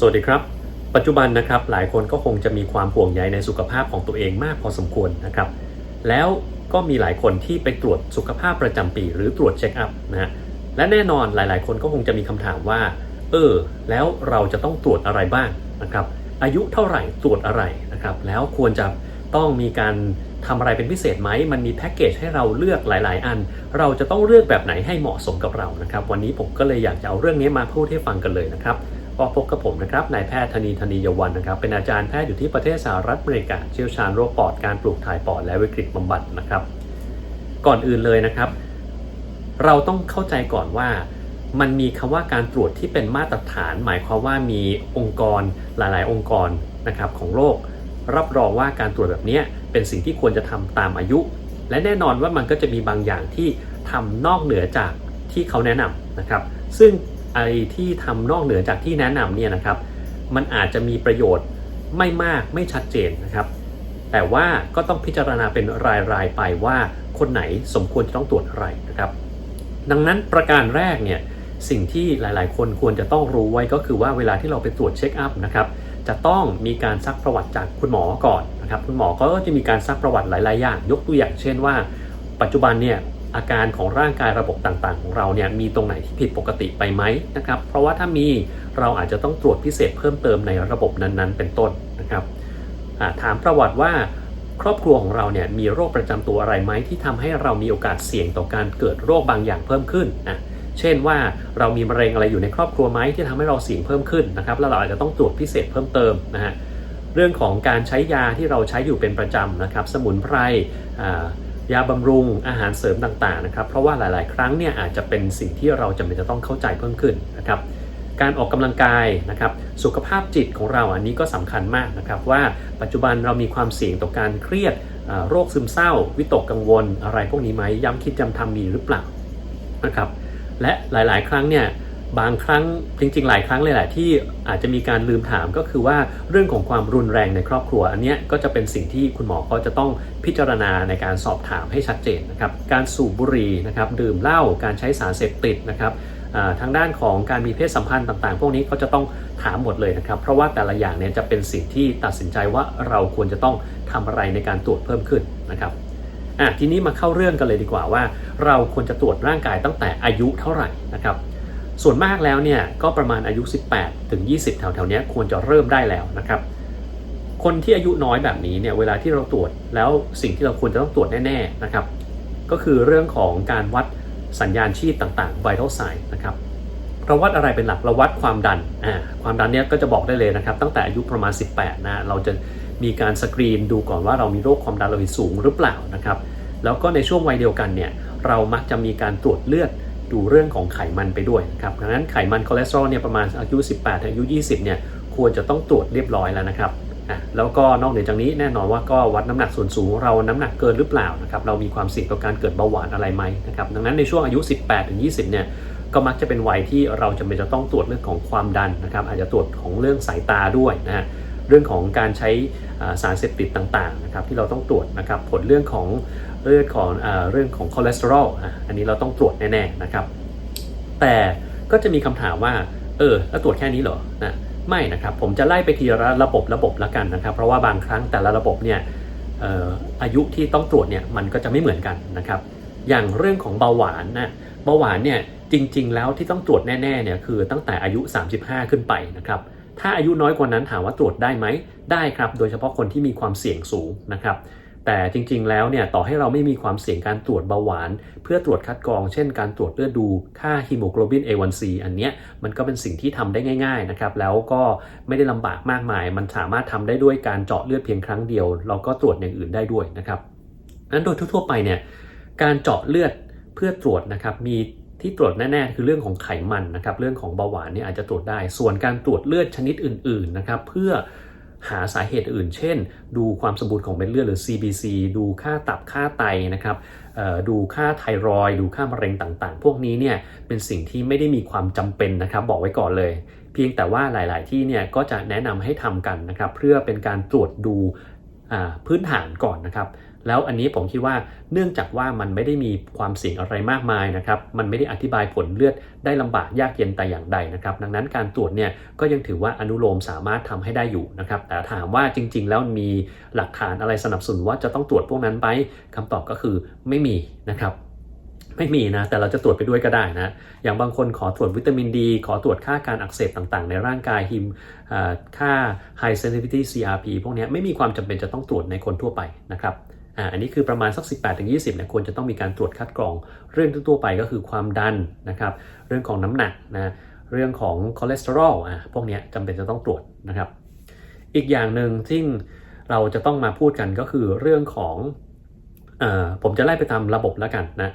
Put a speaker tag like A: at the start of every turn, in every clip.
A: สวัสดีครับ ปัจจุบันนะครับหลายคนก็คงจะมีความห่วงใยในสุขภาพของตัวเองมากพอสมควรนะครับ แล้วก็มีหลายคนที่ไปตรวจสุขภาพประจำปี หรือตรวจเช็คอัพนะฮะและแน่นอนหลาย ๆ คนก็คงจะมีคำถามว่า เออ แล้วเราจะต้องตรวจอะไรบ้างนะครับ อายุเท่าไหร่ตรวจอะไรนะครับ แล้วควรจะต้องมีการทำอะไรเป็นพิเศษไหม มันมีแพ็กเกจให้เราเลือกหลาย ๆ อัน เราจะต้องเลือกแบบไหนให้เหมาะสมกับเรานะครับ วันนี้ผมก็เลยอยากจะเอาเรื่องนี้มาพูดให้ฟังกันเลยนะครับ ก็พบกับผมนะครับนายแพทย์ธนีธนียวันนะครับ เป็นอาจารย์แพทย์อยู่ที่ประเทศสหรัฐอเมริกาเชี่ยวชาญโรคปอดการปลูกถ่ายปอดและวิกฤตบำบัดนะครับ ก่อนอื่นเลยนะครับ เราต้องเข้าใจก่อนว่ามันมีคำว่าการตรวจที่เป็นมาตรฐาน หมายความว่ามีองค์กรหลาย ๆ องค์กรนะครับของโลก รับรองว่าการตรวจแบบนี้เป็นสิ่งที่ควรจะทำตามอายุ และแน่นอนว่ามันก็จะมีบางอย่างที่ทำนอกเหนือจากที่เขาแนะนำนะครับ ซึ่ง อะไอ้ที่ทำนอกเหนือจากที่แนะนำเนี่ยนะครับ มันอาจจะมีประโยชน์ไม่มากไม่ชัดเจนนะครับ แต่ว่าก็ต้องพิจารณาเป็นรายๆไปว่าคนไหนสมควรจะต้องตรวจอะไรนะครับ ดังนั้นประการแรกเนี่ยสิ่งที่หลายๆ คนควรจะต้องรู้ไว้ก็คือว่าเวลาที่เราไปตรวจเช็คอัพนะครับจะต้องมีการซักประวัติจากคุณหมอก่อนนะครับ คุณหมอก็จะมีการซักประวัติหลาย ๆ อย่าง ยกตัวอย่างเช่นว่า ปัจจุบันเนี่ย อาการของร่างกายระบบต่างๆ ของเราเนี่ยมีตรงไหนที่ผิดปกติไปไหมนะครับเพราะว่าถ้ามีเราอาจจะต้องตรวจพิเศษเพิ่มเติมในระบบนั้นๆ เป็นต้นนะครับถามประวัติว่าครอบครัวของเราเนี่ยมีโรคประจำตัวอะไรไหมที่ทำให้เรามีโอกาสเสี่ยงต่อการเกิดโรคบางอย่างเพิ่มขึ้นอะเช่นว่าเรามีมะเร็งอะไรอยู่ในครอบครัวไหมที่ทำให้เราเสี่ยงเพิ่มขึ้นนะครับแล้วเราอาจจะต้องตรวจพิเศษเพิ่มเติมนะฮะเรื่องของการใช้ยาที่เราใช้อยู่เป็นประจำนะครับ สมุนไพรอ่า ยาบำรุงอาหารเสริมต่างๆนะครับเพราะว่าหลาย ๆ ครั้งเนี่ยอาจจะเป็นสิ่งที่เราจำเป็นจะต้องเข้าใจเพิ่มขึ้นนะครับการออกกำลังกายนะครับสุขภาพจิตของเราอันนี้ก็สำคัญมากนะครับว่าปัจจุบันเรามีความเสี่ยงต่อการเครียดโรคซึมเศร้า วิตกกังวล อะไรพวกนี้ไหมย้ำคิดย้ำทำมีหรือเปล่านะครับและหลายๆ ครั้งเนี่ย บางครั้งจริงๆ หลายครั้งเลยแหละที่อาจจะมีการลืมถามก็คือว่าเรื่องของความรุนแรงในครอบครัว อันนี้ก็จะเป็นสิ่งที่คุณหมอก็จะต้องพิจารณาในการสอบถามให้ชัดเจนนะครับการสูบบุหรี่นะครับดื่มเหล้าการใช้สารเสพติดนะครับทางด้านของการมีเพศสัมพันธ์ต่างๆ พวกนี้เขาจะต้องถามหมดเลยนะครับ เพราะว่าแต่ละอย่างเนี่ยจะเป็นสิ่งที่ตัดสินใจว่าเราควรจะต้องทำอะไรในการตรวจเพิ่มขึ้นนะครับอะทีนี้มาเข้าเรื่องกันเลยดีกว่าว่า เราควรจะตรวจร่างกายตั้งแต่อายุเท่าไหร่นะครับ ส่วนมากแล้วเนี่ยก็ประมาณอายุ 18 ถึง 20 แถวๆนี้ควรจะเริ่มได้แล้วนะครับ คนที่อายุน้อยแบบนี้เนี่ยเวลาที่เราตรวจแล้วสิ่งที่เราควรจะต้องตรวจแน่ๆนะครับ ก็คือเรื่องของการวัดสัญญาณชีพต่างๆ vital sign นะครับเราวัดอะไรเป็นหลักเราวัดความดันอ่าความดันเนี่ยก็จะบอกได้เลยนะครับ ตั้งแต่อายุประมาณ 18 นะเราจะมีการสกรีนดูก่อนว่าเรามีโรคความดันโลหิตสูงหรือเปล่านะครับ แล้วก็ในช่วงวัยเดียวกันเนี่ยเรามักจะมีการตรวจเลือด ดูเรื่องของไขมันไปด้วยนะครับดังนั้นไขมันคอเลสเตอรอลเนี่ยประมาณอายุ 18 ถึงอายุ 20 เนี่ยควรจะต้องตรวจเรียบร้อยแล้วนะครับอะแล้วก็นอกเหนือจากนี้แน่นอนว่าก็วัดน้ำหนักส่วนสูงเราน้ำหนักเกินหรือเปล่านะครับเรามีความเสี่ยงต่อการเกิดเบาหวานอะไรไหมนะครับดังนั้นในช่วงอายุ 18 ถึง 20 เนี่ยก็มักจะเป็นวัยที่เราจำเป็นจะต้องตรวจเรื่องของความดันนะครับอาจจะตรวจของเรื่องสายตาด้วยนะฮะ เรื่องของการใช้สารเสพติดต่างๆนะครับที่เราต้องตรวจนะครับผลเรื่องของเรื่องของเรื่องของคอเลสเตอรอลอะอันนี้เราต้องตรวจแน่ๆนะครับ แต่ก็จะมีคำถามว่าเออแล้วตรวจแค่นี้เหรอนะไม่นะครับผมจะไล่ไปทีละระบบระบบละกันนะครับ เพราะว่าบางครั้งแต่ละระบบเนี่ยอออายุที่ต้องตรวจเนี่ยมันก็จะไม่เหมือนกันนะครับ อย่างเรื่องของเบาหวานนะเบาหวานเนี่ยจริง ๆ แล้วที่ต้องตรวจแน่ๆเนี่ยคือตั้งแต่อายุ 35 ขึ้นไปนะครับ ถ้าอายุน้อยกว่านั้นถามว่าตรวจได้ไหมได้ครับ โดยเฉพาะคนที่มีความเสี่ยงสูงนะครับแต่จริงๆ แล้วเนี่ยต่อให้เราไม่มีความเสี่ยงการตรวจเบาหวาน เพื่อตรวจคัดกรอง เช่นการตรวจเลือดดูค่าฮีโมโกลบิน A1C อันเนี้ยมันก็เป็นสิ่งที่ทำได้ง่ายๆนะครับแล้วก็ไม่ได้ลำบากมากมาย มันสามารถทำได้ด้วยการเจาะเลือดเพียงครั้งเดียว เราก็ตรวจอย่างอื่นได้ด้วยนะครับนั้นโดยทั่วๆไปเนี่ยการเจาะเลือดเพื่อตรวจนะครับมี ที่ตรวจแน่ๆ คือเรื่องของไขมันนะครับ เรื่องของเบาหวานนี่อาจจะตรวจได้ ส่วนการตรวจเลือดชนิดอื่นๆนะครับเพื่อหาสาเหตุอื่น เช่น ดูความสมบูรณ์ของเม็ดเลือดหรือ CBC ดูค่าตับค่าไตนะครับดูค่าไทรอยดูค่ามะเร็งต่างๆ พวกนี้เนี่ยเป็นสิ่งที่ไม่ได้มีความจำเป็นนะครับ บอกไว้ก่อนเลย เพียงแต่ว่าหลาย ๆ ที่เนี่ยก็จะแนะนำให้ทำกันนะครับ เพื่อเป็นการตรวจดูพื้นฐานก่อนนะครับ แล้วอันนี้ผมคิดว่าเนื่องจากว่ามันไม่ได้มีความเสี่ยงอะไรมากมายนะครับ มันไม่ได้อธิบายผลเลือดได้ลำบากยากเย็นแต่อย่างใดนะครับ ดังนั้นการตรวจเนี่ยก็ยังถือว่าอนุโลมสามารถทำให้ได้อยู่นะครับ แต่ถามว่าจริง ๆ แล้วมีหลักฐานอะไรสนับสนุนว่าจะต้องตรวจพวกนั้นไหมคำตอบก็คือไม่มีนะครับไม่มีนะ แต่เราจะตรวจไปด้วยก็ได้นะ อย่างบางคนขอตรวจวิตามินดี ขอตรวจค่าการอักเสบต่างๆ ในร่างกายฮิมอ่าค่า high sensitivity CRP พวกนี้ไม่มีความจำเป็นจะต้องตรวจในคนทั่วไปนะครับ อ่าอันนี้คือประมาณสัก 18-20เนี่ยควรจะต้องมีการตรวจคัดกรอง เรื่องทั่วไปก็คือความดันนะครับ เรื่องของน้ำหนักนะเรื่องของคอเลสเตอรอลอะพวกนี้จำเป็นจะต้องตรวจนะครับ อีกอย่างหนึ่งที่เราจะต้องมาพูดกันก็คือเรื่องของออผมจะไล่ไปตามระบบแล้วกันนะ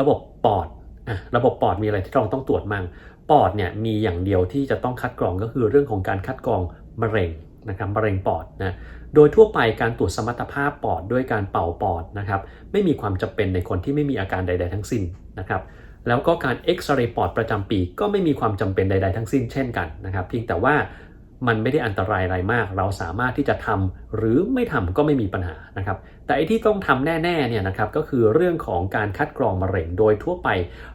A: ระบบปอดอะระบบปอดมีอะไรที่เราต้องตรวจมั่งปอดเนี่ยมีอย่างเดียวที่จะต้องคัดกรองก็คือเรื่องของการคัดกรองมะเร็งนะครับมะเร็งปอดนะ โดยทั่วไปการตรวจสมรรถภาพปอดด้วยการเป่าปอดนะครับไม่มีความจำเป็นในคนที่ไม่มีอาการใด ๆ ทั้งสิ้นนะครับแล้วก็การเอ็กซเรย์ปอดประจำปีก็ไม่มีความจำเป็นใด ๆ ทั้งสิ้นเช่นกันนะครับเพียงแต่ว่ามันไม่ได้อันตรายอะไรมาก เราสามารถที่จะทำหรือไม่ทำก็ไม่มีปัญหานะครับ แต่ไอ้ที่ต้องทำแน่ๆเนี่ยนะครับก็คือเรื่องของการคัดกรองมะเร็งโดยทั่วไป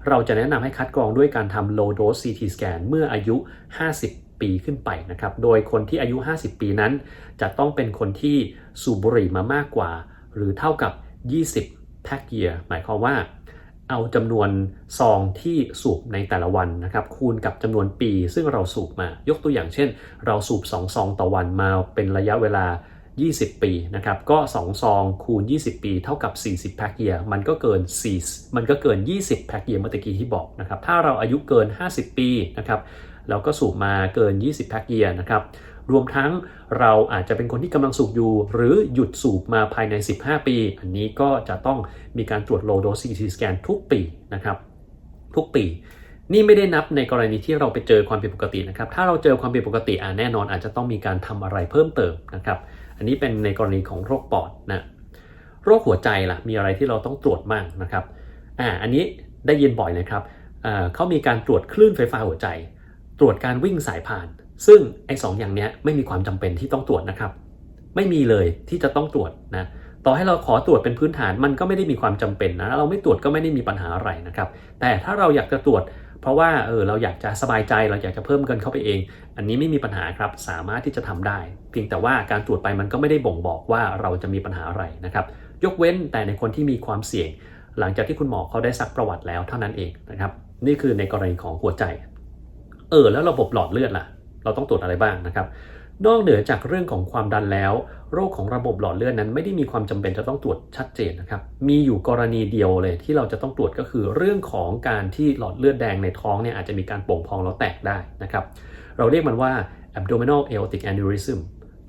A: เราจะแนะนำให้คัดกรองด้วยการทำ low dose CT scan เมื่ออายุ 50 ปีขึ้นไปนะครับ โดยคนที่อายุ 50 ปีนั้น จะต้องเป็นคนที่สูบบุหรี่มามากกว่า หรือเท่ากับ 20 pack year หมายความว่า เอาจำนวนซองที่สูบในแต่ละวันนะครับ คูณกับจำนวนปีซึ่งเราสูบมา ยกตัวอย่างเช่น เราสูบ 2 ซองต่อวันมาเป็นระยะเวลา 20 ปีนะครับ ก็ 2 ซองคูณ 20 ปี เท่ากับ 40 แพ็กเยียร์มันก็เกิน 4 มันก็เกิน 20 แพ็กเยียร์เมื่อตะกี้ที่บอกนะครับ ถ้าเราอายุเกิน 50 ปีนะครับ แล้วก็สูบมาเกิน 20 แพ็กเยียร์นะครับ รวมทั้งเราอาจจะเป็นคนที่กำลังสูบอยู่ หรือหยุดสูบมาภายใน 15 ปี อันนี้ก็จะต้องมีการตรวจ low dose CT scan ทุกปีนะครับ ทุกปีนี่ไม่ได้นับในกรณีที่เราไปเจอความผิดปกตินะครับ ถ้าเราเจอความผิดปกติอ่าแน่นอนอาจจะต้องมีการทำอะไรเพิ่มเติมนะครับ อันนี้เป็นในกรณีของโรคปอดนะ โรคหัวใจล่ะ มีอะไรที่เราต้องตรวจมั่งนะครับ อ่า อันนี้ได้ยินบ่อยนะครับอ่าเขามีการตรวจคลื่นไฟฟ้าหัวใจ ตรวจการวิ่งสายพาน ซึ่งไอ้สองอย่างเนี้ยไม่มีความจำเป็นที่ต้องตรวจนะครับ ไม่มีเลยที่จะต้องตรวจนะต่อให้เราขอตรวจเป็นพื้นฐานมันก็ไม่ได้มีความจำเป็นนะเราไม่ตรวจก็ไม่ได้มีปัญหาอะไรนะครับ แต่ถ้าเราอยากจะตรวจ เพราะว่าเออเราอยากจะสบายใจเราอยากจะเพิ่มเงินเข้าไปเอง อันนี้ไม่มีปัญหาครับสามารถที่จะทำได้ เพียงแต่ว่าการตรวจไปมันก็ไม่ได้บ่งบอกว่าเราจะมีปัญหาอะไรนะครับ ยกเว้นแต่ในคนที่มีความเสี่ยง หลังจากที่คุณหมอเขาได้ซักประวัติแล้วเท่านั้นเองนะครับ นี่คือในกรณีของหัวใจ เออแล้วระบบหลอดเลือดล่ะ เราต้องตรวจอะไรบ้างนะครับ นอกเหนือจากเรื่องของความดันแล้ว โรคของระบบหลอดเลือดนั้น ไม่ได้มีความจำเป็นจะต้องตรวจชัดเจนนะครับ มีอยู่กรณีเดียวเลยที่เราจะต้องตรวจก็คือ เรื่องของการที่หลอดเลือดแดงในท้องเนี่ยอาจจะมีการโป่งพองแล้วแตกได้นะครับ เราเรียกมันว่า abdominal aortic aneurysm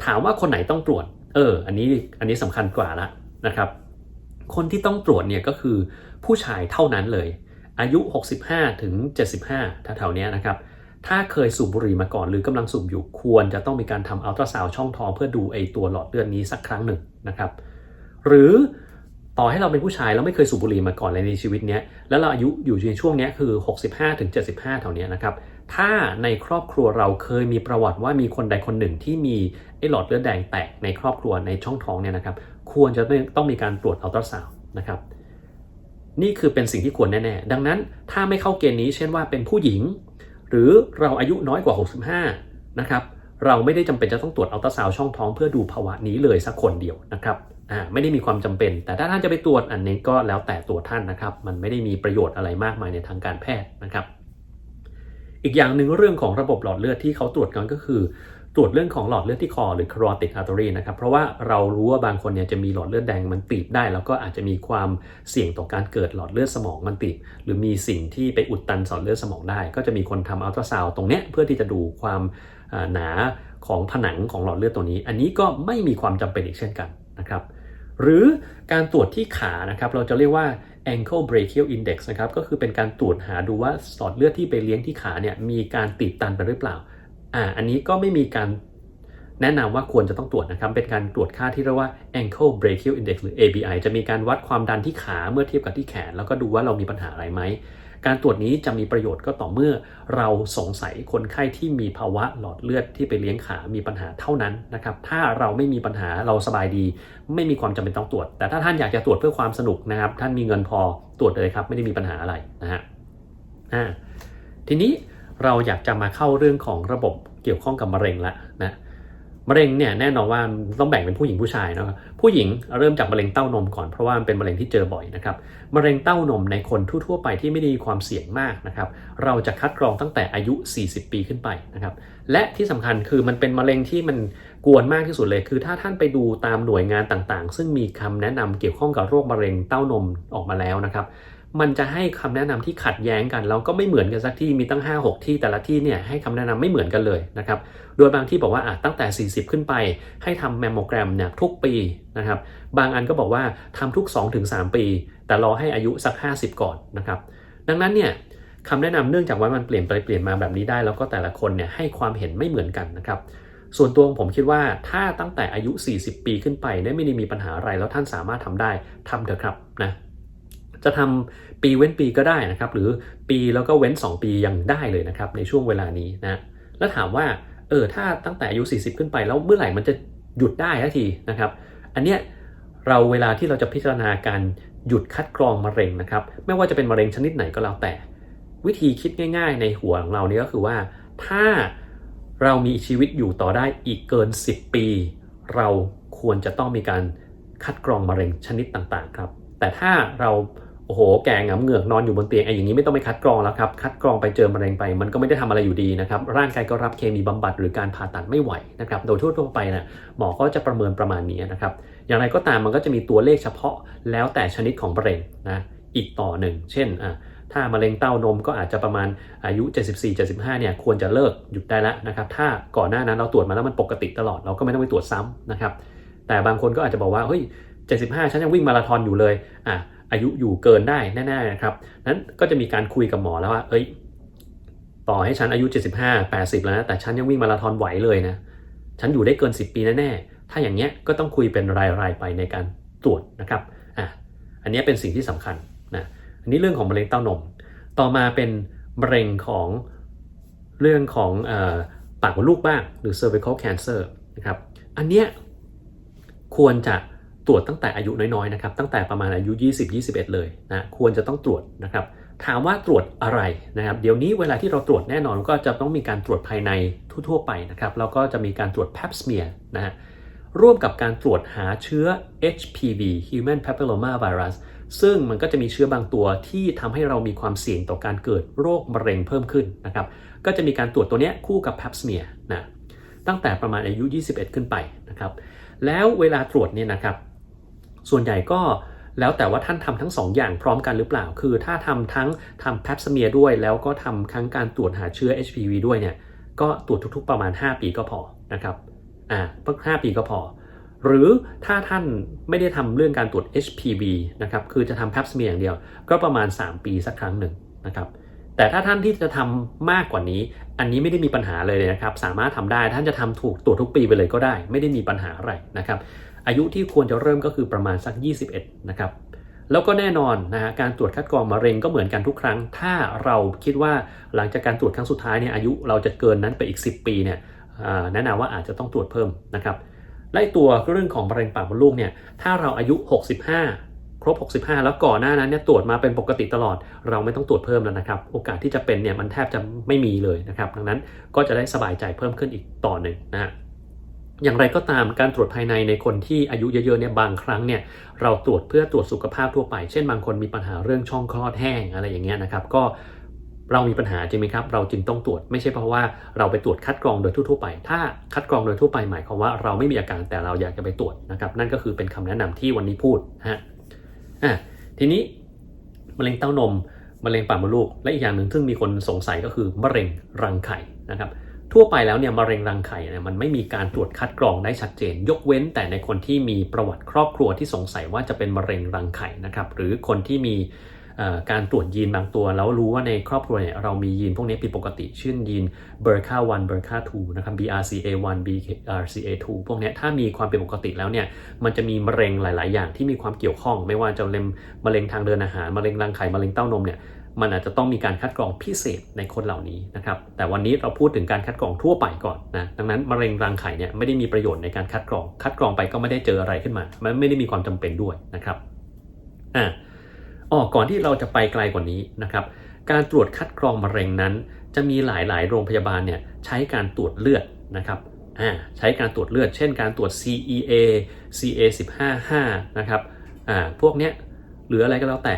A: ถามว่าคนไหนต้องตรวจ เออ อันนี้ อันนี้สำคัญกว่าละนะครับ คนที่ต้องตรวจเนี่ยก็คือผู้ชายเท่านั้นเลย อายุ 65 ถึง 75แถวๆเนี้ยนะครับ ถ้าเคยสูบบุหรี่มาก่อน หรือกำลังสูบอยู่ควรจะต้องมีการทำอัลตราซาวช่องท้อง เพื่อดูไอตัวหลอดเลือดนี้สักครั้งหนึ่งนะครับหรือต่อให้เราเป็นผู้ชายแล้วไม่เคยสูบบุหรี่มาก่อนเลยในชีวิตเนี้ยแล้วเราอายุอยู่ในช่วงนี้คือ 65ถึง75แถวนี้นะครับถ้าในครอบครัวเราเคยมีประวัติว่ามีคนใดคนหนึ่งที่มีไอหลอดเลือดแดงแตกในครอบครัวในช่องท้องเนี่ยนะครับควรจะต้องมีการตรวจอัลตราซาวนะครับนี่คือเป็นสิ่งที่ควรแน่ ๆ ดังนั้นถ้าไม่เข้าเกณฑ์นี้ เช่นว่าเป็นผู้หญิง หรือเราอายุน้อยกว่า 65 นะครับ เราไม่ได้จำเป็นจะต้องตรวจอัลตราซาวช่องท้องเพื่อดูภาวะนี้เลยสักคนเดียวนะครับอ่าไม่ได้มีความจำเป็น แต่ถ้าท่านจะไปตรวจอันนี้ก็แล้วแต่ตัวท่านนะครับ มันไม่ได้มีประโยชน์อะไรมากมายในทางการแพทย์นะครับ อีกอย่างหนึ่งเรื่องของระบบหลอดเลือดที่เขาตรวจกันก็คือ ตรวจเรื่องของหลอดเลือดที่คอหรือ carotid artery นะครับ เพราะว่าเรารู้ว่าบางคนเนี่ยจะมีหลอดเลือดแดงมันตีบได้ แล้วก็อาจจะมีความเสี่ยงต่อการเกิดหลอดเลือดสมองมันตีบหรือมีสิ่งที่ไปอุดตันหลอดเลือดสมองได้ ก็จะมีคนทำอัลตราซาวด์ตรงเนี้ยเพื่อที่จะดูความหนาของผนังของหลอดเลือดตัวนี้ อันนี้ก็ไม่มีความจำเป็นอีกเช่นกันนะครับหรือการตรวจที่ขานะครับเราจะเรียกว่า ankle brachial index นะครับก็คือเป็นการตรวจหาดูว่าหลอดเลือดที่ไปเลี้ยงที่ขาเนี่ยมีการตีบตันไปหรือเปล่า อ่าอันนี้ก็ไม่มีการแนะนำว่าควรจะต้องตรวจนะครับ เป็นการตรวจค่าที่เรียกว่า ankle brachial index หรือ ABI จะมีการวัดความดันที่ขาเมื่อเทียบกับที่แขน แล้วก็ดูว่าเรามีปัญหาอะไรไหม การตรวจนี้จะมีประโยชน์ก็ต่อเมื่อ เราสงสัยคนไข้ที่มีภาวะหลอดเลือดที่ไปเลี้ยงขามีปัญหาเท่านั้นนะครับ ถ้าเราไม่มีปัญหาเราสบายดี ไม่มีความจำเป็นต้องตรวจ แต่ถ้าท่านอยากจะตรวจเพื่อความสนุกนะครับ ท่านมีเงินพอตรวจเลยครับ ไม่ได้มีปัญหาอะไรนะฮะอ่าทีนี้ เราอยากจะมาเข้าเรื่องของระบบเกี่ยวข้องกับมะเร็งละนะมะเร็งเนี่ยแน่นอนว่าต้องแบ่งเป็นผู้หญิงผู้ชายนะครับผู้หญิงเริ่มจากมะเร็งเต้านมก่อนเพราะว่ามันเป็นมะเร็งที่เจอบ่อยนะครับมะเร็งเต้านมในคนทั่วๆไปที่ไม่ได้มีความเสี่ยงมากนะครับเราจะคัดกรองตั้งแต่อายุ 40 ปีขึ้นไปนะครับและที่สำคัญคือมันเป็นมะเร็งที่มันกวนมากที่สุดเลย คือถ้าท่านไปดูตามหน่วยงานต่างๆ ซึ่งมีคำแนะนำเกี่ยวข้องกับโรคมะเร็งเต้านมออกมาแล้วนะครับ มันจะให้คำแนะนำที่ขัดแย้งกันแล้วก็ไม่เหมือนกันสักที่มีตั้ง 5 6 ที่แต่ละที่เนี่ยให้คำแนะนำไม่เหมือนกันเลยนะครับโดยบางที่บอกว่าอะตั้งแต่ 40 ขึ้นไป ให้ทำแมมโมแกรมเนี่ยทุกปีนะครับบางอันก็บอกว่าทำทุก 2-3 ปี แต่รอให้อายุสัก 50 ก่อนนะครับดังนั้นเนี่ยคำแนะนำเนื่องจากว่ามันเปลี่ยนไปเปลี่ยนมาแบบนี้ได้ แล้วก็แต่ละคนเนี่ยให้ความเห็นไม่เหมือนกันนะครับส่วนตัวของผมคิดว่าถ้าตั้งแต่อายุ 40 ปีขึ้นไปเนี่ยไม่ได้มีปัญหาอะไรแล้วท่านสามารถทำได้ทำเถอะครับนะ จะทำปีเว้นปีก็ได้นะครับ หรือปีแล้วก็เว้น 2 ปียังได้เลยนะครับในช่วงเวลานี้นะแล้วถามว่าเออถ้าตั้งแต่อายุ 40 ขึ้นไปแล้วเมื่อไหร่มันจะหยุดได้ทันทีนะครับ อันเนี้ยเราเวลาที่เราจะพิจารณาการหยุดคัดกรองมะเร็งนะครับ ไม่ว่าจะเป็นมะเร็งชนิดไหนก็แล้วแต่ วิธีคิดง่าย ๆ ในหัวของเราเนี่ยก็คือว่า ถ้าเรามีชีวิตอยู่ต่อได้อีกเกิน 10 ปี เราควรจะต้องมีการคัดกรองมะเร็งชนิดต่างๆครับ แต่ถ้าเรา โอ้โห แก่งำเหงือกนอนอยู่บนเตียงไอ้อย่างนี้ไม่ต้องไปคัดกรองแล้วครับ คัดกรองไปเจอมะเร็งไป มันก็ไม่ได้ทำอะไรอยู่ดีนะครับ ร่างกายก็รับเคมีบำบัดหรือการผ่าตัดไม่ไหวนะครับ โดยทั่วไปนะหมอก็จะประเมินประมาณนี้นะครับ อย่างไรก็ตามมันก็จะมีตัวเลขเฉพาะแล้วแต่ชนิดของมะเร็งนะ อีกต่อหนึ่ง เช่นอะถ้ามะเร็งเต้านมก็อาจจะประมาณอายุ 74-75 เนี่ยควรจะเลิกหยุดได้แล้วนะครับ ถ้าก่อนหน้านั้นเราตรวจมาแล้วมันปกติตลอดเราก็ไม่ต้องไปตรวจซ้ำนะครับ แต่บางคนก็อาจจะบอกว่าเฮ้ย75 ฉันยังวิ่งมาราธอนอยู่เลยอะ อายุอยู่เกินได้แน่ๆนะครับนั้นก็จะมีการคุยกับหมอแล้วว่า เอ้ย ต่อให้ฉันอายุ 75 80 แล้วนะ แต่ฉันยังวิ่งมาราธอนไหวเลยนะ ฉันอยู่ได้เกิน 10 ปีแน่ๆ ถ้าอย่างเงี้ยก็ต้องคุยเป็นรายๆไปในการตรวจนะครับอะอันนี้เป็นสิ่งที่สำคัญนะ อันนี้เรื่องของมะเร็งเต้านม ต่อมาเป็นมะเร็งของเรื่องของอปากมดลูกบ้าง หรือ cervical cancer นะครับ อันเนี้ยควรจะ รวจตั้งแต่อายุน้อยๆนะครับตั้งแต่ประมาณอายุ 20-21 เลยนะควรจะต้องตรวจนะครับถามว่าตรวจอะไรนะครับ เดี๋ยวนี้เวลาที่เราตรวจแน่นอนก็จะต้องมีการตรวจภายในทั่วๆไปนะครับแล้วก็จะมีการตรวจ pap smear นะฮะร่วมกับการตรวจหาเชื้อ HPV Human Papilloma Virus ซึ่งมันก็จะมีเชื้อบางตัวที่ทำให้เรามีความเสี่ยงต่อการเกิดโรคมะเร็งเพิ่มขึ้นนะครับ ก็จะมีการตรวจตัวนี้คู่กับ pap smear นะตั้งแต่ประมาณอายุ 21 ขึ้นไปนะครับ แล้วเวลาตรวจเนี่ยนะครับ ส่วนใหญ่ก็แล้วแต่ว่าท่านทำทั้ง2ออย่างพร้อมกันหรือเปล่า คือถ้าทำทั้งทำแพปสเมียด้วย แล้วก็ทำทั้งการตรวจหาเชื้อ HPV ด้วยเนี่ย ก็ตรวจทุกๆประมาณ 5 ปีก็พอนะครับ อ่าเพิ่ง5ปีก็พอ หรือถ้าท่านไม่ได้ทำเรื่องการตรวจ HPV นะครับ คือจะทำแพปสเมียอย่างเดียว ก็ประมาณ 3 ปีสักครั้งหนึ่งนะครับ แต่ถ้าท่านที่จะทำมากกว่านี้ อันนี้ไม่ได้มีปัญหาเลยนะครับ สามารถทำได้ ท่านจะทำถูกตรวจทุกปีไปเลยก็ได้ ไม่ได้มีปัญหาอะไรนะครับ อายุที่ควรจะเริ่มก็คือประมาณสัก 21 นะครับ แล้วก็แน่นอนนะฮะการตรวจคัดกรองมะเร็งก็เหมือนกันทุกครั้ง ถ้าเราคิดว่าหลังจากการตรวจครั้งสุดท้ายเนี่ยอายุเราจะเกินนั้นไปอีก 10 ปีเนี่ยแนะนำว่าอาจจะต้องตรวจเพิ่มนะครับไล่ตัวเรื่องของมะเร็งปากมดลูกเนี่ยถ้าเราอายุ 65 ครบ 65 แล้วก่อนหน้านั้นเนี่ยตรวจมาเป็นปกติตลอด เราไม่ต้องตรวจเพิ่มแล้วนะครับ โอกาสที่จะเป็นเนี่ยมันแทบจะไม่มีเลยนะครับ ดังนั้นก็จะได้สบายใจเพิ่มขึ้นอีกต่อหนึ่งนะฮะ อย่างไรก็ตามการตรวจภายในในคนที่อายุเยอะๆเนี่ยบางครั้งเนี่ยเราตรวจเพื่อตรวจสุขภาพทั่วไป เช่นบางคนมีปัญหาเรื่องช่องคลอดแห้งอะไรอย่างเงี้ยนะครับ ก็เรามีปัญหาจริงไหมครับ เราจึงต้องตรวจไม่ใช่เพราะว่าเราไปตรวจคัดกรองโดยทั่วๆไป ถ้าคัดกรองโดยทั่วไปหมายความว่าเราไม่มีอาการแต่เราอยากจะไปตรวจนะครับนั่นก็คือเป็นคำแนะนำที่วันนี้พูดฮะอะทีนี้มะเร็งเต้านมมะเร็งปากมดลูกและอีกอย่างหนึ่งซึ่งมีคนสงสัยก็คือมะเร็งรังไข่นะครับ ทั่วไปแล้วเนี่ยมะเร็งรังไข่เนี่ยมันไม่มีการตรวจคัดกรองได้ชัดเจน ยกเว้นแต่ในคนที่มีประวัติครอบครัวที่สงสัยว่าจะเป็นมะเร็งรังไข่นะครับหรือคนที่มีการตรวจยีนบางตัว แล้วรู้ว่าในครอบครัวเนี่ยเรามียีนพวกนี้ผิดปกติเช่นยีน BRCA1 BRCA2 นะครับ BRCA1 BRCA2 พวกนี้ถ้ามีความเป็นปกติแล้วเนี่ยมันจะมีมะเร็งหลาย ๆ อย่างที่มีความเกี่ยวข้อง ไม่ว่าจะเป็นมะเร็งทางเดินอาหารมะเร็งรังไข่มะเร็งเต้านมเนี่ย มันอาจจะต้องมีการคัดกรองพิเศษในคนเหล่านี้นะครับ แต่วันนี้เราพูดถึงการคัดกรองทั่วไปก่อนนะดังนั้นมะเร็งรังไข่เนี่ยไม่ได้มีประโยชน์ในการคัดกรอง คัดกรองไปก็ไม่ได้เจออะไรขึ้นมา มันไม่ได้มีความจำเป็นด้วยนะครับอ่าอ๋อก่อนที่เราจะไปไกลกว่านี้นะครับ การตรวจคัดกรองมะเร็งนั้น จะมีหลาย ๆ โรงพยาบาลเนี่ยใช้การตรวจเลือดนะครับอ่าใช้การตรวจเลือด เช่น การตรวจ CEA CA 155 นะครับอ่าพวกเนี้ยหรืออะไรก็แล้วแต่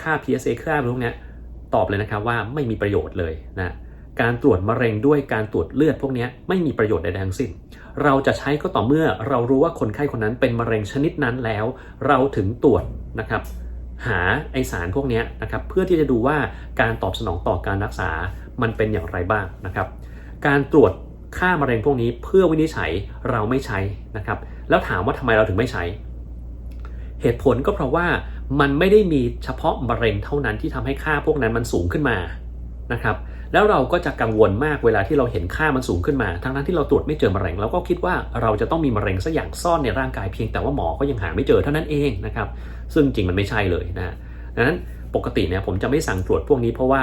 A: ค่า PSA ค่าพวกนี้ตอบเลยนะครับว่าไม่มีประโยชน์เลยนะการตรวจมะเร็งด้วยการตรวจเลือดพวกนี้ไม่มีประโยชน์ใดทั้งสิ้น เราจะใช้ก็ต่อเมื่อเรารู้ว่าคนไข้คนนั้นเป็นมะเร็งชนิดนั้นแล้ว เราถึงตรวจนะครับหาไอสารพวกนี้นะครับเพื่อที่จะดูว่าการตอบสนองต่อการรักษามันเป็นอย่างไรบ้างนะครับ การตรวจค่ามะเร็งพวกนี้เพื่อวินิจฉัยเราไม่ใช้นะครับ แล้วถามว่าทำไมเราถึงไม่ใช้ เหตุผลก็เพราะว่า มันไม่ได้มีเฉพาะมะเร็งเท่านั้นที่ทำให้ค่าพวกนั้นมันสูงขึ้นมานะครับ แล้วเราก็จะกังวลมากเวลาที่เราเห็นค่ามันสูงขึ้นมา ทั้งนั้นที่เราตรวจไม่เจอมะเร็งเราก็คิดว่าเราจะต้องมีมะเร็งสักอย่างซ่อนในร่างกายเพียงแต่ว่าหมอก็ยังหาไม่เจอเท่านั้นเองนะครับ ซึ่งจริงมันไม่ใช่เลยนะดังนั้นปกติเนี่ยผมจะไม่สั่งตรวจพวกนี้เพราะว่า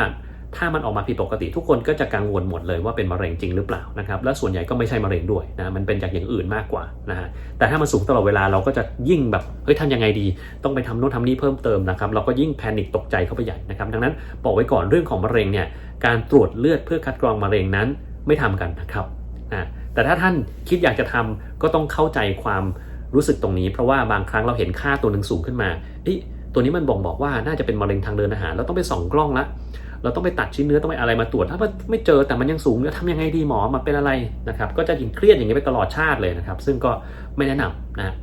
A: ถ้ามันออกมาผิดปกติ ทุกคนก็จะกังวลหมดเลยว่าเป็นมะเร็งจริงหรือเปล่านะครับและส่วนใหญ่ก็ไม่ใช่มะเร็งด้วยนะมันเป็นจากอย่างอื่นมากกว่านะฮะแต่ถ้ามันสูงตลอดเวลาเราก็จะยิ่งแบบเฮ้ยทำยังไงดี ต้องไปทำโน่นทำนี่เพิ่มเติมนะครับเราก็ยิ่งแพนิคตกใจเข้าไปใหญ่นะครับดังนั้นบอกไว้ก่อนเรื่องของมะเร็งเนี่ยการตรวจเลือดเพื่อคัดกรองมะเร็งนั้นไม่ทำกันนะครับอ่าแต่ถ้าท่านคิดอยากจะทำก็ต้องเข้าใจความรู้สึกตรงนี้ เพราะว่าบางครั้งเราเห็นค่าตัวหนึ่งสูงขึ้นมาเอ๊ะตัวนี้มันบ่งบอกว่าน่าจะเป็นมะเร็งทางเดินอาหารเราต้องไปส่องกล้องละ เราต้องไปตัดชิ้นเนื้อต้องไปอะไรมาตรวจ ถ้ามันไม่เจอแต่มันยังสูงจะทำยังไงดีหมอมาเป็นอะไรนะครับก็จะยิ่งเครียดอย่างนี้ไปตลอดชาติเลยนะครับ ซึ่งก็ไม่แนะนำนะ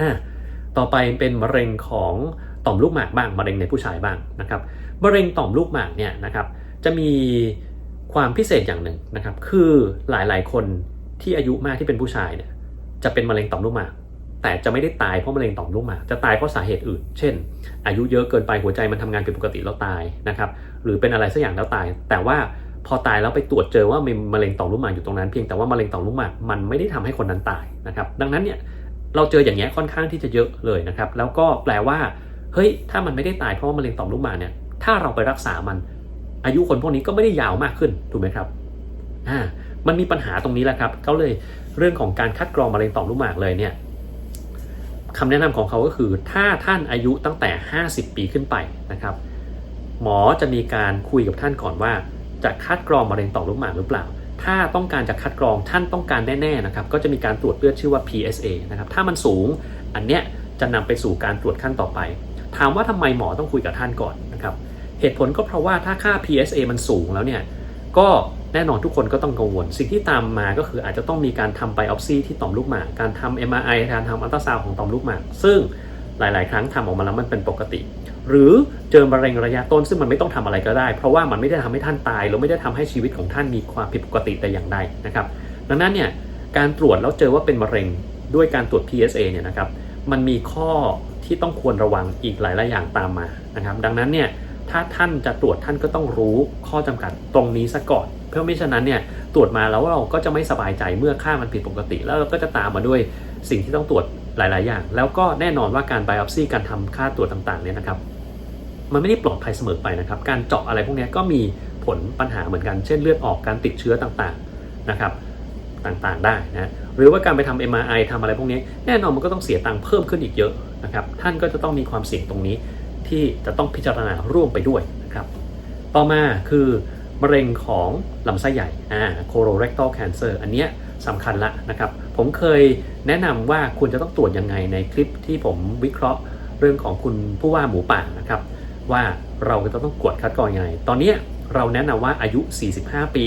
A: อะต่อไปเป็นมะเร็งของต่อมลูกหมากบ้างมะเร็งในผู้ชายบ้างนะครับมะเร็งต่อมลูกหมากเนี่ยนะครับจะมีความพิเศษอย่างหนึ่งนะครับ คือหลายๆ คนที่อายุมากที่เป็นผู้ชายเนี่ยจะเป็นมะเร็งต่อมลูกหมาก แต่จะไม่ได้ตายเพราะมะเร็งต่อมลูกหมากจะตายเพราะสาเหตุอื่น เช่น อายุเยอะเกินไปหัวใจมันทำงานผิดปกติแล้วตายนะครับหรือเป็นอะไรสักอย่างแล้วตาย แต่ว่าพอตายแล้วไปตรวจเจอว่ามีมะเร็งต่อมลูกหมากอยู่ตรงนั้นเพียงแต่ว่ามะเร็งต่อมลูกหมากมันไม่ได้ทำให้คนนั้นตายนะครับดังนั้นเนี่ยเราเจออย่างเงี้ยค่อนข้างที่จะเยอะเลยนะครับแล้วก็แปลว่าเฮ้ยถ้ามันไม่ได้ตายเพราะว่ามะเร็งต่อมลูกหมากเนี่ยถ้าเราไปรักษามัน อายุคนพวกนี้ก็ไม่ได้ยาวมากขึ้นถูกไหมครับอ่ามันมีปัญหาตรงนี้แหละครับเขาเลยเรื่องของการคัดกรองมะเร็งต่อมลูกหมากเลยเนี่ย คำแนะนำของเขาก็คือถ้าท่านอายุตั้งแต่ 50 ปีขึ้นไปนะครับ หมอจะมีการคุยกับท่านก่อนว่า จะคัดกรองมะเร็งต่อมลูกหมากหรือเปล่า ถ้าต้องการจะคัดกรองท่านต้องการแน่ๆนะครับก็จะมีการตรวจเลือดชื่อว่า PSA นะครับถ้ามันสูงอันเนี้ยจะนำไปสู่การตรวจขั้นต่อไป ถามว่าทำไมหมอต้องคุยกับท่านก่อนนะครับเหตุผลก็เพราะว่าถ้าค่า PSA มันสูงแล้วเนี่ยก็ แน่นอนทุกคนก็ต้องกังวล สิ่งที่ตามมาก็คืออาจจะต้องมีการทำไบออปซีที่ต่อมลูกหมาก การทำ MRI การทำอัลตราซาวของต่อมลูกหมาก ซึ่งหลาย ๆ ครั้งทำออกมาแล้วมันเป็นปกติ หรือเจอมะเร็งระยะต้นซึ่งมันไม่ต้องทำอะไรก็ได้ เพราะว่ามันไม่ได้ทำให้ท่านตายหรือไม่ได้ทำให้ชีวิตของท่านมีความผิดปกติแต่อย่างใดนะครับ ดังนั้นเนี่ยการตรวจแล้วเจอว่าเป็นมะเร็งด้วยการตรวจ PSA เนี่ยนะครับมันมีข้อที่ต้องควรระวังอีกหลาย ๆ อย่างตามมานะครับ ดังนั้นเนี่ยถ้าท่านจะตรวจท่านก็ต้องรู้ข้อจำกัดตรงนี้ซะก่อน เพื่อไม่ฉะนั้นเนี่ยตรวจมาแล้วเราก็จะไม่สบายใจเมื่อค่ามันผิดปกติ แล้วเราก็จะตามมาด้วยสิ่งที่ต้องตรวจหลาย ๆ อย่าง แล้วก็แน่นอนว่าการไบออปซีการทำค่าตรวจต่าง ๆ เนี่ยนะครับ มันไม่ได้ปลอดภัยเสมอไปนะครับ การเจาะอะไรพวกนี้ก็มีผลปัญหาเหมือนกัน เช่นเลือดออกการติดเชื้อต่าง ๆ นะครับ ต่าง ๆ ได้นะ หรือว่าการไปทำ MRI ทำอะไรพวกนี้ แน่นอนมันก็ต้องเสียตังค์เพิ่มขึ้นอีกเยอะนะครับ ท่านก็จะต้องมีความเสี่ยงตรงนี้ที่จะต้องพิจารณาร่วมไปด้วยนะครับ ต่อมาคือ มะเร็งของลำไส้ใหญ่อ่า colorectal cancer อันเนี้ยสำคัญละนะครับ ผมเคยแนะนำว่าคุณจะต้องตรวจยังไงในคลิปที่ผมวิเคราะห์เรื่องของคุณผู้ว่าหมูป่านะครับ ว่าเราจะต้องตรวจคัดกรองยังไง ตอนเนี้ยเราแนะนำว่าอายุ 45 ปี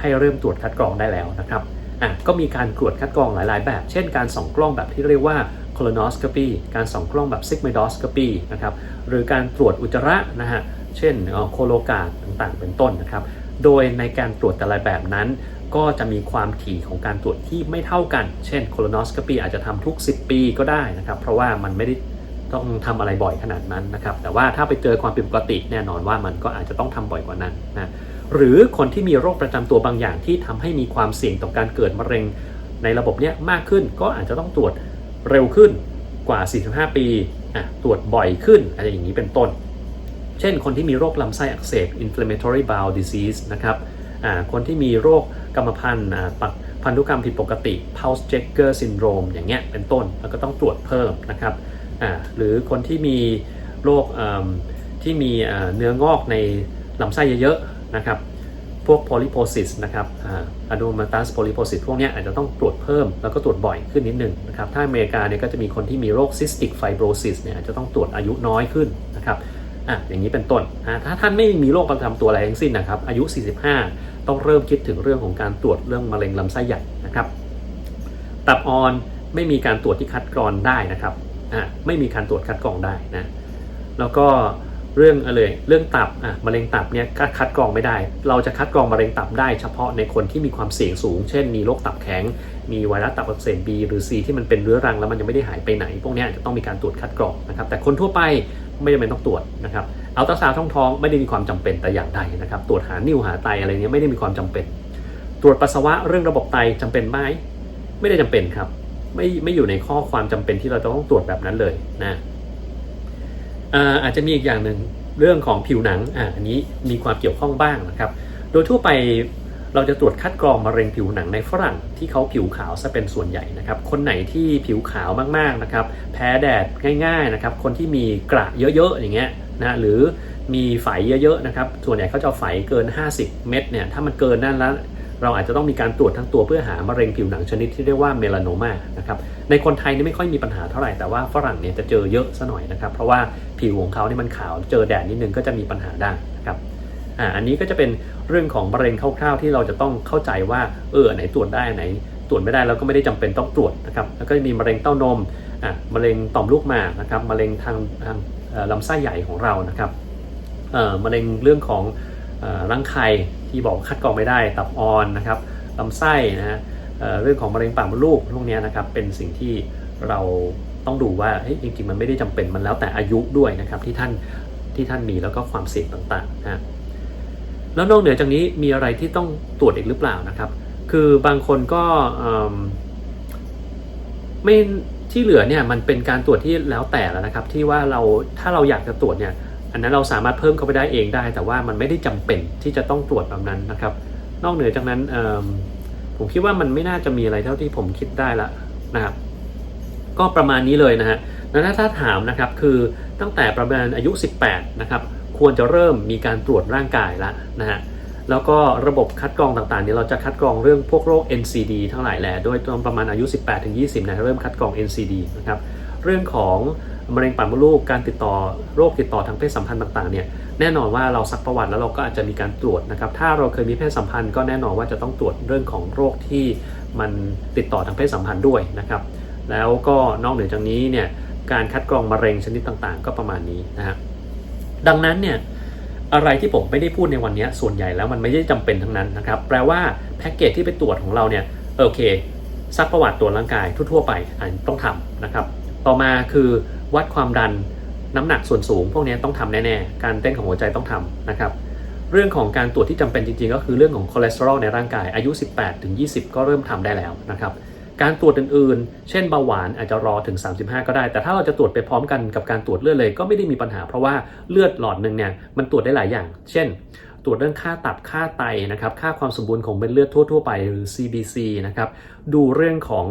A: ให้เริ่มตรวจคัดกรองได้แล้วนะครับอะก็มีการตรวจคัดกรองหลาย ๆ แบบ เช่นการส่องกล้องแบบที่เรียกว่า colonoscopy การส่องกล้องแบบ sigmoidoscopy นะครับ หรือการตรวจอุจจาระนะฮะ เช่นโคโลกาดต่างๆ เป็นต้นนะครับ โดยในการตรวจแต่ละแบบนั้น ก็จะมีความถี่ของการตรวจที่ไม่เท่ากัน เช่น colonoscopy อาจจะทำทุก 10 ปีก็ได้นะครับ เพราะว่ามันไม่ได้ต้องทำอะไรบ่อยขนาดนั้นนะครับ แต่ว่าถ้าไปเจอความผิดปกติแน่นอนว่ามันก็อาจจะต้องทำบ่อยกว่านั้นนะ หรือคนที่มีโรคประจำตัวบางอย่างที่ทำให้มีความเสี่ยงต่อการเกิดมะเร็งในระบบเนี้ยมากขึ้นก็อาจจะต้องตรวจเร็วขึ้นกว่า 45 ปีอะตรวจบ่อยขึ้นอะไรอย่างนี้เป็นต้น เช่น คนที่มีโรคลำไส้อักเสบ inflammatory bowel disease นะครับคนที่มีโรคกรรมพันธุ์ปักพันธุกรรมผิดปกติ Pulse Jacker syndrome อย่างเงี้ยเป็นต้น แล้วก็ต้องตรวจเพิ่มนะครับหรือคนที่มีโรคที่มีเนื้องอกในลำไส้เยอะๆนะครับพวก polyposis นะครับอ่า adenomatous polyposis พวกเนี้ยอาจจะต้องตรวจเพิ่มแล้วก็ตรวจบ่อยขึ้นนิดนึงนะครับ ถ้าอเมริกาเนี่ยก็จะมีคนที่มีโรค cystic fibrosis เนี่ยจะต้องตรวจอายุน้อยขึ้นนะครับ อะอย่างนี้เป็นต้นอะถ้าท่านไม่มีโรคประจำตัวอะไรทั้งสิ้นนะครับ อายุ 45 ต้องเริ่มคิดถึงเรื่องของการตรวจเรื่องมะเร็งลำไส้ใหญ่นะครับ ตับอ่อนไม่มีการตรวจที่คัดกรองได้นะครับอะไม่มีการตรวจคัดกรองได้นะแล้วก็เรื่องอะไรเรื่องตับอะมะเร็งตับเนี่ยก็คัดกรองไม่ได้ เราจะคัดกรองมะเร็งตับได้ เฉพาะในคนที่มีความเสี่ยงสูง เช่น มีโรคตับแข็ง มีไวรัสตับอักเสบ B หรือ C ที่มันเป็นเรื้อรังแล้วมันยังไม่ได้หายไปไหน พวกนี้จะต้องมีการตรวจคัดกรองนะครับ แต่คนทั่วไป ไม่จำเป็นต้องตรวจนะครับอัลตราซาวด์ท้องท้องไม่ได้มีความจำเป็นแต่อย่างใดนะครับ ตรวจหานิ่วหาไตอะไรเนี้ยไม่ได้มีความจำเป็น ตรวจปัสสาวะเรื่องระบบไตจำเป็นไหมไม่ได้จำเป็นครับ ไม่ไม่อยู่ในข้อความจำเป็นที่เราจะต้องตรวจแบบนั้นเลยนะอาจจะมีอีกอย่างหนึ่งเรื่องของผิวหนังอ่าอันนี้มีความเกี่ยวข้องบ้างนะครับ โดยทั่วไป เราจะตรวจคัดกรองมะเร็งผิวหนังในฝรั่งที่เขาผิวขาวซะเป็นส่วนใหญ่นะครับ คนไหนที่ผิวขาวมากๆนะครับ แพ้แดดง่ายๆนะครับ คนที่มีกระเยอะๆอย่างเงี้ยนะหรือมีไฝเยอะๆนะครับ ส่วนใหญ่เขาจะเอาไฝเกิน 50 เม็ดเนี่ย ถ้ามันเกินนั่นแล้วเราอาจจะต้องมีการตรวจทั้งตัวเพื่อหามะเร็งผิวหนังชนิดที่เรียกว่าเมลานมานะครับ ในคนไทยนี่ไม่ค่อยมีปัญหาเท่าไหร่ แต่ว่าฝรั่งเนี่ยจะเจอเยอะซะหน่อยนะครับ เพราะว่าผิวของเขาเนี่ยมันขาว เจอแดดนิดนึงก็จะมีปัญหาได้นะครับ อ่าอันนี้ก็จะเป็นเรื่องของมะเร็งคร่าวๆ ที่เราจะต้องเข้าใจว่าเออไหนตรวจได้ไหนตรวจไม่ได้แล้วก็ไม่ได้จำเป็นต้องตรวจนะครับแล้วก็มีมะเร็งเต้านมอ่ามะเร็งต่อมลูกหมากนะครับมะเร็งทางทางลำไส้ใหญ่ของเรานะครับเอ่อมะเร็งเรื่องของรังไข่ที่บอกคัดกรองไม่ได้ตับอ่อนนะครับลำไส้นะฮะเออเรื่องของมะเร็งปากมดลูกพวกนี้นะครับเป็นสิ่งที่เราต้องดูว่าเฮ้ยจริงๆมันไม่ได้จำเป็นมันแล้วแต่อายุด้วยนะครับที่ท่านที่ท่านมีแล้วก็ความเสี่ยงต่างๆนะฮะ แล้วนอกเหนือจากนี้มีอะไรที่ต้องตรวจอีกหรือเปล่านะครับ คือบางคนก็ไม่ที่เหลือเนี่ยมันเป็นการตรวจที่แล้วแต่แล้วนะครับ ที่ว่าเราถ้าเราอยากจะตรวจเนี่ยอันนั้นเราสามารถเพิ่มเข้าไปได้เองได้ แต่ว่ามันไม่ได้จำเป็นที่จะต้องตรวจแบบนั้นนะครับ นอกเหนือจากนั้นผมคิดว่ามันไม่น่าจะมีอะไรเท่าที่ผมคิดได้ละนะครับก็ประมาณนี้เลยนะฮะแล้วถ้าถามนะครับคือตั้งแต่ประมาณอายุ 18 นะครับ ควรจะเริ่มมีการตรวจร่างกายละนะฮะแล้วก็ระบบคัดกรองต่างๆเนี่ยเราจะคัดกรองเรื่องพวกโรค NCD ทั้งหลายแหล่โดยตอนประมาณอายุ 18-20นะเริ่มคัดกรอง NCD นะครับเรื่องของมะเร็งปากมดลูกการติดต่อโรคติดต่อทางเพศสัมพันธ์ต่างๆเนี่ยแน่นอนว่าเราซักประวัติแล้วเราก็อาจจะมีการตรวจนะครับ ถ้าเราเคยมีเพศสัมพันธ์ก็แน่นอนว่าจะต้องตรวจเรื่องของโรคที่มันติดต่อทางเพศสัมพันธ์ด้วยนะครับ แล้วก็นอกเหนือจากนี้เนี่ยการคัดกรองมะเร็งชนิดต่างๆ ก็ประมาณนี้นะฮะ ดังนั้นเนี่ยอะไรที่ผมไม่ได้พูดในวันนี้ส่วนใหญ่แล้วมันไม่ได้จำเป็นทั้งนั้นนะครับ แปลว่าแพ็กเกจที่ไปตรวจของเราเนี่ยโอเคซักประวัติตรวจร่างกายทั่วๆไปอันต้องทำนะครับ ต่อมาคือวัดความดันน้ำหนักส่วนสูง พวกนี้ต้องทำแน่ๆ การเต้นของหัวใจต้องทำนะครับ เรื่องของการตรวจที่จำเป็นจริงๆ ก็คือเรื่องของคอเลสเตอรอลในร่างกายอายุ 18ถึง20 ก็เริ่มทำได้แล้วนะครับ การตรวจอื่นๆ เช่นเบาหวานอาจจะรอถึง 35 ก็ได้ แต่ถ้าเราจะตรวจไปพร้อมกันกับการตรวจเลือดเลยก็ไม่ได้มีปัญหา เพราะว่าเลือดหลอดหนึ่งเนี่ยมันตรวจได้หลายอย่าง เช่น ตรวจเรื่องค่าตับค่าไตนะครับ ค่าความสมบูรณ์ของเม็ดเลือดทั่วๆไปหรือ CBC นะครับ ดูเรื่องของ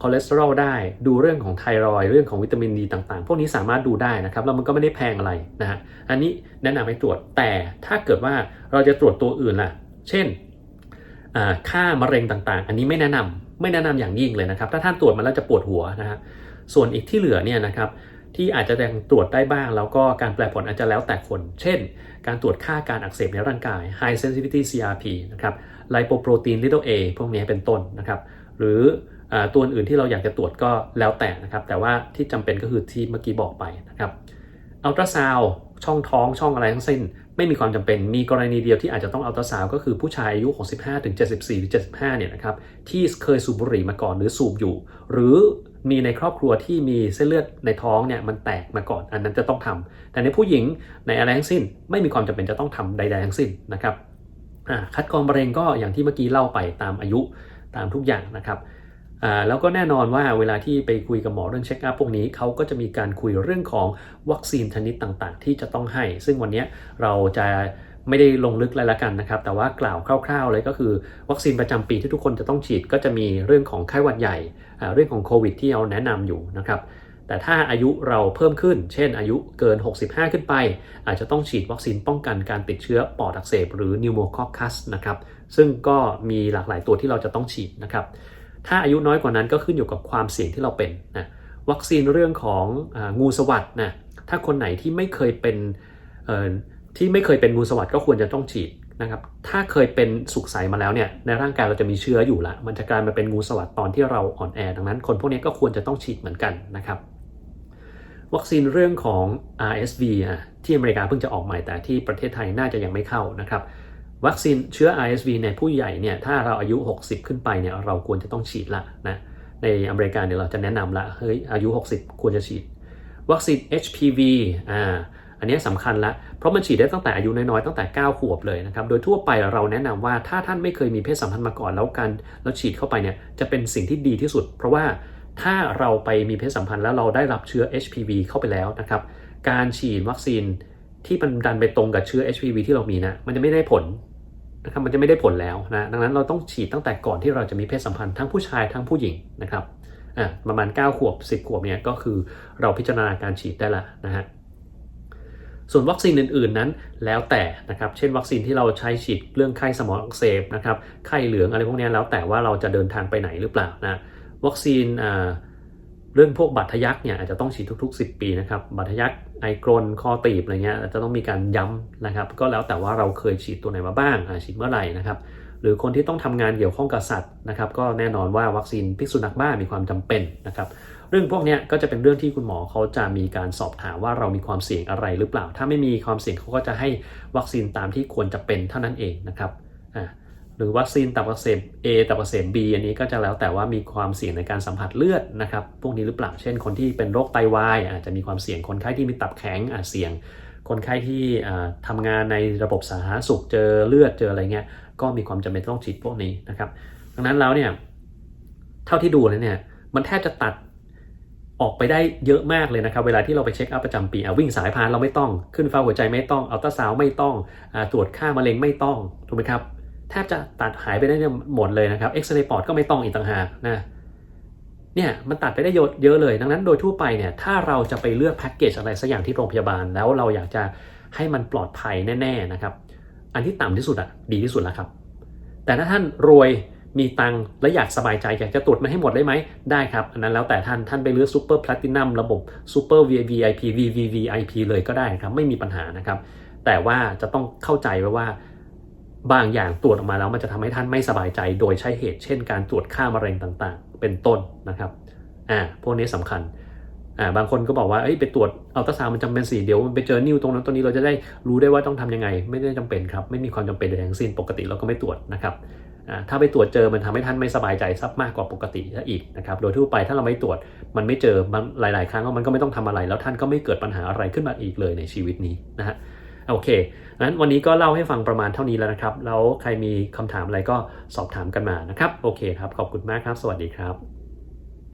A: คอเลสเตอรอลได้ ดูเรื่องของไทรอยเรื่องของวิตามินดีต่างๆ พวกนี้สามารถดูได้นะครับแล้วมันก็ไม่ได้แพงอะไรนะฮะ อันนี้แนะนำให้ตรวจ แต่ถ้าเกิดว่าเราจะตรวจตัวอื่นล่ะ เช่นค่ามะเร็งต่างๆ อันนี้ไม่แนะนำไม่แนะนำอย่างยิ่งเลยนะครับ ถ้าท่านตรวจมาแล้วจะปวดหัวนะฮะส่วนอีกที่เหลือเนี่ยนะครับที่อาจจะยังตรวจได้บ้าง แล้วก็การแปลผลอาจจะแล้วแต่คน เช่น การตรวจค่าการอักเสบในร่างกาย high sensitivity CRP นะครับ lipoprotein little a พวกนี้เป็นต้นนะครับ หรืออตัวอื่นที่เราอยากจะตรวจก็แล้วแต่นะครับ แต่ว่าที่จำเป็นก็คือที่เมื่อกี้บอกไปนะครับอัลตราซาวช่องท้องช่องอะไรทั้งสิ้น ไม่มีความจำเป็น มีกรณีเดียวที่อาจจะต้องเอัลตราซาวก็คือผู้ชายอายุ 65ถึง74หรือ75 เนี่ยนะครับ ที่เคยสูบบุหรี่มาก่อนหรือสูบอยู่ หรือมีในครอบครัวที่มีเส้นเลือดในท้องเนี่ยมันแตกมาก่อนอันนั้นจะต้องทำแต่ในผู้หญิงในอะไรทั้งสิ้น ไม่มีความจำเป็นจะต้องทำใด ๆ ทั้งสิ้นนะครับคัดกรองมะเร็งก็อย่างที่เมื่อกี้เล่าไปตามอายุตามทุกอย่างนะครับ แล้วก็แน่นอนว่าเวลาที่ไปคุยกับหมอเรื่องเช็คอัพพวกนี้เขาก็จะมีการคุยเรื่องของวัคซีนชนิดต่างๆ ที่จะต้องให้ ซึ่งวันนี้เราจะไม่ได้ลงลึกอะไรละกันนะครับ แต่ว่ากล่าวคร่าว ๆ เลยก็คือวัคซีนประจำปีที่ทุกคนจะต้องฉีดก็จะมีเรื่องของไข้หวัดใหญ่ เรื่องของโควิดที่เราแนะนำอยู่นะครับ แต่ถ้าอายุเราเพิ่มขึ้น เช่น อายุเกิน 65 ขึ้นไป อาจจะต้องฉีดวัคซีนป้องกันการติดเชื้อปอดอักเสบหรือนิวโมคอคัสนะครับ ซึ่งก็มีหลากหลายตัวที่เราจะต้องฉีดนะครับ ถ้าอายุน้อยกว่านั้นก็ขึ้นอยู่กับความเสี่ยงที่เราเป็นนะวัคซีนเรื่องขององูสวัสดนะถ้าคนไหนที่ไม่เคยเป็นที่ไม่เคยเป็นงูสวัสดก็ควรจะต้องฉีดนะครับถ้าเคยเป็นสุกใสมาแล้วเนี่ยในร่างกายเราจะมีเชื้ออยู่ละ มันจะกลายมาเป็นงูสวัสดตอนที่เราอ่อนแอดังนั้น คนพวกนี้ก็ควรจะต้องฉีดเหมือนกันนะครับวัคซีนเรื่องของ RSV อะที่อเมริกาเพิ่งจะออกใหม่แต่ที่ประเทศไทยน่าจะยังไม่เข้านะครับ วัคซีนเชื้อ RSV ในผู้ใหญ่เนี่ยถ้าเราอายุ 60 ขึ้นไปเนี่ยเราควรจะต้องฉีดละนะในอเมริกาเนี่ยเราจะแนะนำละเฮ้ยอายุ 60 ควรจะฉีด วัคซีน HPV อ่าอันนี้สำคัญละเพราะมันฉีดได้ตั้งแต่อายุน้อยๆตั้งแต่ 9 ขวบเลยนะครับโดยทั่วไปเราแนะนำว่าถ้าท่านไม่เคยมีเพศสัมพันธ์มาก่อนแล้วการแล้วฉีดเข้าไปเนี่ยจะเป็นสิ่งที่ดีที่สุด เพราะว่าถ้าเราไปมีเพศสัมพันธ์แล้วเราได้รับเชื้อ HPV เข้าไปแล้วนะครับการฉีดวัคซีนที่มันดันไปตรงกับเชื้อ HPV ที่เรามีนะมันจะไม่ได้ผล นะครับมันจะไม่ได้ผลแล้วนะดังนั้นเราต้องฉีดตั้งแต่ก่อนที่เราจะมีเพศสัมพันธ์ทั้งผู้ชายทั้งผู้หญิงนะครับอะประมาณ 9 ขวบ 10 ขวบเนี่ยก็คือเราพิจารณาการฉีดได้ละนะฮะส่วนวัคซีนอื่น ๆนั้นแล้วแต่นะครับ เช่นวัคซีนที่เราใช้ฉีดเรื่องไข้สมองอักเสบนะครับไข้เหลืองอะไรพวกนี้แล้วแต่ว่าเราจะเดินทางไปไหนหรือเปล่านะวัคซีนอ่า เรื่องพวกบาดทะยักเนี่ยอาจจะต้องฉีดทุก ๆ 10 ปีนะครับบาดทะยักไอกรนคอตีบอะไรเงี้ยจะต้องมีการย้ำนะครับ ก็แล้วแต่ว่าเราเคยฉีดตัวไหนมาบ้างฉีดเมื่อไหร่นะครับ หรือคนที่ต้องทำงานเกี่ยวข้องกับสัตว์นะครับ ก็แน่นอนว่าวัคซีนพิษสุนัขบ้ามีความจำเป็นนะครับ เรื่องพวกนี้ก็จะเป็นเรื่องที่คุณหมอเขาจะมีการสอบถามว่าเรามีความเสี่ยงอะไรหรือเปล่า ถ้าไม่มีความเสี่ยงเขาก็จะให้วัคซีนตามที่ควรจะเป็นเท่านั้นเองนะครับอ่า หรือวัคซีนตับอักเสบ A ตับอักเสบ B อันนี้ก็จะแล้วแต่ว่ามีความเสี่ยงในการสัมผัสเลือดนะครับพวกนี้หรือเปล่าเช่นคนที่เป็นโรคไตวายอาจจะมีความเสี่ยงคนไข้ที่มีตับแข็งอาจเสี่ยง คนไข้ที่อ่าทำงานในระบบสาธารณสุขเจอเลือดเจออะไรเงี้ยก็มีความจำเป็นต้องฉีดพวกนี้นะครับดังนั้นแล้วเนี่ยเท่าที่ดูแล้วเนี่ยมันแทบจะตัดออกไปได้เยอะมากเลยนะครับ เวลาที่เราไปเช็คอัพประจำปีอะวิ่งสายพานเราไม่ต้อง ขึ้นฟ้าหัวใจไม่ต้องอัลตราซาวไม่ต้องอตรวจค่ามะเร็งไม่ต้องถูกไหมครับ แทบจะตัดหายไปได้หมดเลยนะครับเอ็กซเรย์ปอดก็ไม่ต้องอีกต่างหากนะเนี่ยมันตัดไปได้เยอะเยอะเลย ดังนั้นโดยทั่วไปเนี่ยถ้าเราจะไปเลือกแพ็กเกจอะไรสักอย่างที่โรงพยาบาล แล้วเราอยากจะให้มันปลอดภัยแน่ๆนะครับอันที่ต่ำที่สุดอะดีที่สุดแล้วครับ แต่ถ้าท่านรวยมีตังค์และอยากสบายใจอยากจะตรวจมันให้หมดได้ไหมได้ครับ อันนั้นแล้วแต่ท่านท่านไปเลือกซูเปอร์แพลตินัมระบบซูเปอร์ VIP VVVIP เลยก็ได้ครับไม่มีปัญหานะครับ แต่ว่าจะต้องเข้าใจไว้ว่า บางอย่างตรวจออกมาแล้วมันจะทำให้ท่านไม่สบายใจโดยใช้เหตุ เช่น การตรวจค่ามะเร็งต่างๆ เป็นต้นนะครับอ่าพวกนี้สำคัญอ่าบางคนก็บอกว่าเอ้ยไปตรวจอัลตราซาวมันจำเป็นสีเดียวมันไปเจอนิ้วตรงนั้นตรงนี้เราจะได้รู้ได้ว่าต้องทำยังไง ไม่ได้จำเป็นครับไม่มีความจำเป็นใดทั้งสิ้นปกติเราก็ไม่ตรวจนะครับอ่าถ้าไปตรวจเจอมันทำให้ท่านไม่สบายใจซับมากกว่าปกติซะอีกนะครับ โดยทั่วไปถ้าเราไม่ตรวจมันไม่เจอมันหลาย ๆ ครั้งมันก็ไม่ต้องทำอะไร แล้วท่านก็ไม่เกิดปัญหาอะไรขึ้นมาอีกเลยในชีวิตนี้นะฮะ โอเคงั้นวันนี้ก็เล่าให้ฟังประมาณเท่านี้แล้วนะครับ แล้วใครมีคำถามอะไรก็สอบถามกันมานะครับ โอเคครับ ขอบคุณมากครับ สวัสดีครับ